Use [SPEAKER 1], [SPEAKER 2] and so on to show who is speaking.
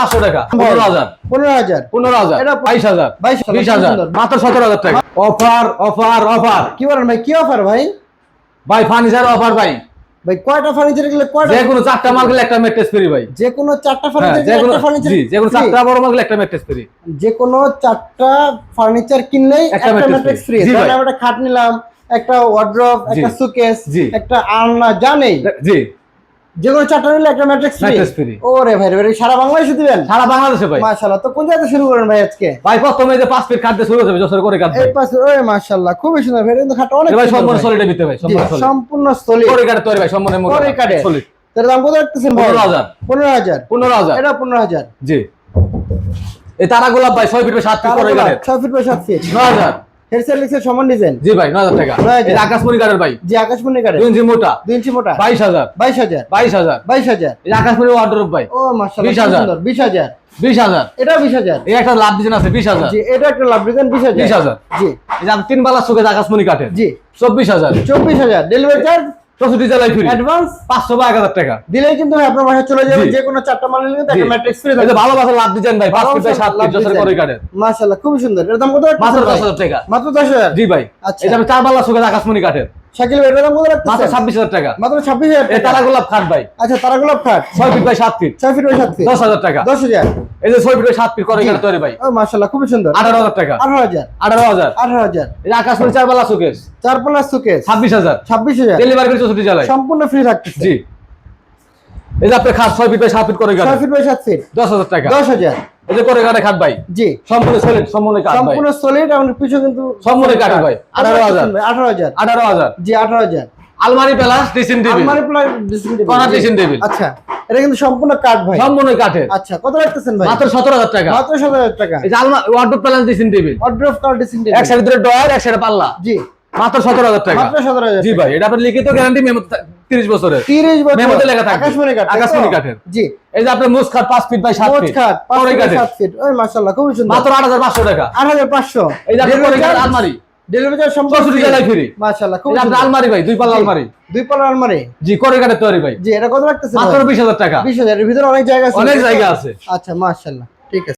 [SPEAKER 1] মাত্র টাকা।
[SPEAKER 2] এটা।
[SPEAKER 1] মাত্র টাকা। Offer offer offer.
[SPEAKER 2] কি বলেন ভাই কি অফার ভাই?
[SPEAKER 1] ভাই ফার্নিচার অফার ভাই।
[SPEAKER 2] ভাই কয়টা ফার্নিচার গেলে কয়টা?
[SPEAKER 1] যে কোনো চারটা মাল গেলে একটা মেট্রেস ফ্রি ভাই।
[SPEAKER 2] যে কোনো চারটা ফার্নিচার
[SPEAKER 1] যে কোনো
[SPEAKER 2] ফার্নিচার
[SPEAKER 1] জি যে কোনো চারটা বড় মাল গেলে একটা মেট্রেস ফ্রি
[SPEAKER 2] যে কোনো চারটা ফার্নিচার কিনলেই
[SPEAKER 1] একটা
[SPEAKER 2] ম্যাট্রেস ফ্রি তাহলে আমরা খাট নিলাম একটা ওয়ার্ড্রপ একটা সুকেস একটা আলনা জানেই
[SPEAKER 1] জি।
[SPEAKER 2] যে কোনো চারটা নিলে একটা ম্যাট্রেস ফ্রি ওরে ভাই রে সারা বাংলাদেশে দিবেন?
[SPEAKER 1] সারা বাংলাদেশে ভাই।
[SPEAKER 2] মাশাআল্লাহ। তো কোন জায়গা শুরু করেন ভাই আজকে?
[SPEAKER 1] ভাই প্রথমে যে পাঁচ ফিট খাদ্য শুরু হবে যশোর করে কাটবে
[SPEAKER 2] এই পাশে ওরে মাশাআল্লাহ খুবই সুন্দর ভাই। কিন্তু খাটটা অনেক
[SPEAKER 1] ভাই সম্পূর্ণ
[SPEAKER 2] ভাই।
[SPEAKER 1] সলিড ভিতরে ভাই সম্পূর্ণ সলিড করে কাটে তৈরি ভাই সম্পূর্ণ
[SPEAKER 2] করে কাটে।
[SPEAKER 1] সলিড
[SPEAKER 2] তার দাম কত রাখতেছেন ভাই?
[SPEAKER 1] পনেরো হাজার।
[SPEAKER 2] পনেরো হাজার।
[SPEAKER 1] পনেরো হাজার।
[SPEAKER 2] এটা পনেরো হাজার।
[SPEAKER 1] জি। এই তারা গোলাপ ভাই ছয় ফিট বাই সাত ফিট করে কাটে
[SPEAKER 2] ছয় ফিট বাই সাত ফিট
[SPEAKER 1] নয় হাজার।
[SPEAKER 2] হেডসেট লিখছে সমান ডিজাইন
[SPEAKER 1] জি ভাই হাজার টাকা।
[SPEAKER 2] হাজার।
[SPEAKER 1] আকাশমণি ভাই।
[SPEAKER 2] জি আকাশমণি কাটে
[SPEAKER 1] দুই ইঞ্চি মোটা।
[SPEAKER 2] দুই ইঞ্চি মোটা।
[SPEAKER 1] বাইশ হাজার।
[SPEAKER 2] বাইশ হাজার।
[SPEAKER 1] বাইশ হাজার।
[SPEAKER 2] বাইশ হাজার।
[SPEAKER 1] এই আকাশমণি ওয়ার্ডরোব ভাই।
[SPEAKER 2] ও মাশাআল্লাহ
[SPEAKER 1] 20,000
[SPEAKER 2] হাজার।
[SPEAKER 1] হাজার।
[SPEAKER 2] এটা হাজার।
[SPEAKER 1] এই একটা লাভ ডিজাইন আছে বিশ হাজার।
[SPEAKER 2] জি এটা একটা লাভ ডিজাইন হাজার।
[SPEAKER 1] 20,000
[SPEAKER 2] জি।
[SPEAKER 1] তিন বেলা আকাশমণি
[SPEAKER 2] জি।
[SPEAKER 1] চব্বিশ হাজার।
[SPEAKER 2] চব্বিশ হাজার। ডেলিভারি চার্জ
[SPEAKER 1] চৌষট্টি জেলায় ফ্রি।
[SPEAKER 2] অ্যাডভান্স
[SPEAKER 1] পাঁচশো বা এক হাজার টাকা।
[SPEAKER 2] দিলেই কিন্তু আপনার বাসায় চলে যাবে
[SPEAKER 1] জি।
[SPEAKER 2] যে কোনো চারটা মাল নিলে। একটা ম্যাট্রিক্স ফ্রি
[SPEAKER 1] ভালোবাসা লাভ ভাই পাঁচ ফিট সাত লাখ করে কাটে
[SPEAKER 2] মাশাআল্লাহ খুব সুন্দর। এর দাম কত
[SPEAKER 1] মাত্র দশ হাজার টাকা।
[SPEAKER 2] মাত্র দশ হাজার?
[SPEAKER 1] জি ভাই।
[SPEAKER 2] আচ্ছা।
[SPEAKER 1] এটা চার বেলা সুখে আকাশমণি কাঠের।
[SPEAKER 2] শাকিল ভাই দাম কত
[SPEAKER 1] মাত্র
[SPEAKER 2] রাখতেছেন
[SPEAKER 1] ছাব্বিশ হাজার টাকা।
[SPEAKER 2] মাত্র ছাব্বিশ হাজার
[SPEAKER 1] এই
[SPEAKER 2] টাকা।
[SPEAKER 1] তারা গোলাপ খাট ভাই।
[SPEAKER 2] আচ্ছা তারা গোলাপ খাট।
[SPEAKER 1] 6 ফিট বাই সাত ফিট।
[SPEAKER 2] ছয় ফিট বাই সাত ফিট।
[SPEAKER 1] দশ হাজার টাকা।
[SPEAKER 2] দশ হাজার।
[SPEAKER 1] এই যে 6 ফিট বাই সাত ফিট করে গেল তৈরি ভাই।
[SPEAKER 2] ও মাশাআল্লাহ খুবই সুন্দর।
[SPEAKER 1] আঠারো হাজার টাকা।
[SPEAKER 2] আঠারো হাজার।
[SPEAKER 1] আঠারো হাজার।
[SPEAKER 2] আঠারো হাজার।
[SPEAKER 1] এই যে আকাশমণি চার বেলা সুকেশ
[SPEAKER 2] চার পাল্লা সুকেস
[SPEAKER 1] ছাব্বিশ হাজার।
[SPEAKER 2] ছাব্বিশ হাজার।
[SPEAKER 1] ডেলিভারি করে চৌষট্টি জেলায়।
[SPEAKER 2] সম্পূর্ণ ফ্রি থাকতেছে
[SPEAKER 1] জি। এই যে আপনার খাট ছয় ফিট বাই সাত ফিট করে
[SPEAKER 2] ছয় ফিট বাই সাত ফিট
[SPEAKER 1] দশ হাজার টাকা।
[SPEAKER 2] দশ হাজার।
[SPEAKER 1] যে করে কাঠে খাট ভাই।
[SPEAKER 2] জি।
[SPEAKER 1] সম্পূর্ণ সলিড সম্পূর্ণ কাঠ
[SPEAKER 2] সম্পূর্ণ সলিড এবং পিছু কিন্তু
[SPEAKER 1] সম্পূর্ণ কাঠের ভাই। 18,000
[SPEAKER 2] আঠারো হাজার।
[SPEAKER 1] আঠারো হাজার।
[SPEAKER 2] জি আঠারো হাজার।
[SPEAKER 1] আলমারি প্লাস ড্রেসিং টেবিল
[SPEAKER 2] আলমারি প্লাই ড্রেসিং টেবিল।
[SPEAKER 1] করা
[SPEAKER 2] জি।
[SPEAKER 1] ড্রেসিং টেবিল
[SPEAKER 2] আচ্ছা এটা কিন্তু সম্পূর্ণ কাঠ ভাই।
[SPEAKER 1] সম্পূর্ণ কাঠের।
[SPEAKER 2] আচ্ছা কত রাখতেছেন ভাই?
[SPEAKER 1] মাত্র সতেরো হাজার টাকা।
[SPEAKER 2] মাত্র সাত হাজার টাকা।
[SPEAKER 1] এই আলমারি wardrobe plus dressing table
[SPEAKER 2] order কার ড্রেসিং
[SPEAKER 1] এক
[SPEAKER 2] টেবিল
[SPEAKER 1] সাইড ভিতরে ডয়ার এক সাইডে পাল্লা।
[SPEAKER 2] জি।
[SPEAKER 1] মাত্র সতেরো হাজার টাকা।
[SPEAKER 2] মাত্র সতেরো হাজার
[SPEAKER 1] জি ভাই এটা আপনার লিখিত গ্যারান্টি মেমো তিরিশ বছরের।
[SPEAKER 2] তিরিশ বছর।
[SPEAKER 1] মেমোতে লেখা থাকবে।
[SPEAKER 2] আকাশমণি কাঠ
[SPEAKER 1] আকাশমণি কাঠের।
[SPEAKER 2] জি।
[SPEAKER 1] এই যে আপনার ফিট বাই ফিট
[SPEAKER 2] ফিট ওই মাশাআল্লাহ সুন্দর।
[SPEAKER 1] মাত্র টাকা। এই যে আপনার আলমারি।
[SPEAKER 2] ডেলিভারি চার্জ সম্পূর্ণ
[SPEAKER 1] চৌষট্টি জেলায় ফ্রি
[SPEAKER 2] মাশাআল্লাহ খুব
[SPEAKER 1] এই আলমারি ভাই দুই পাল্লা আলমারি।
[SPEAKER 2] দুই পাল্লা আলমারি।
[SPEAKER 1] জি করে কাঠের তৈরি ভাই।
[SPEAKER 2] জি এটা কত
[SPEAKER 1] মাত্র হাজার টাকা।
[SPEAKER 2] বিশ হাজার এর ভিতরে অনেক জায়গা আছে।
[SPEAKER 1] অনেক জায়গা আছে।
[SPEAKER 2] আচ্ছা মাশাআল্লাহ ঠিক আছে।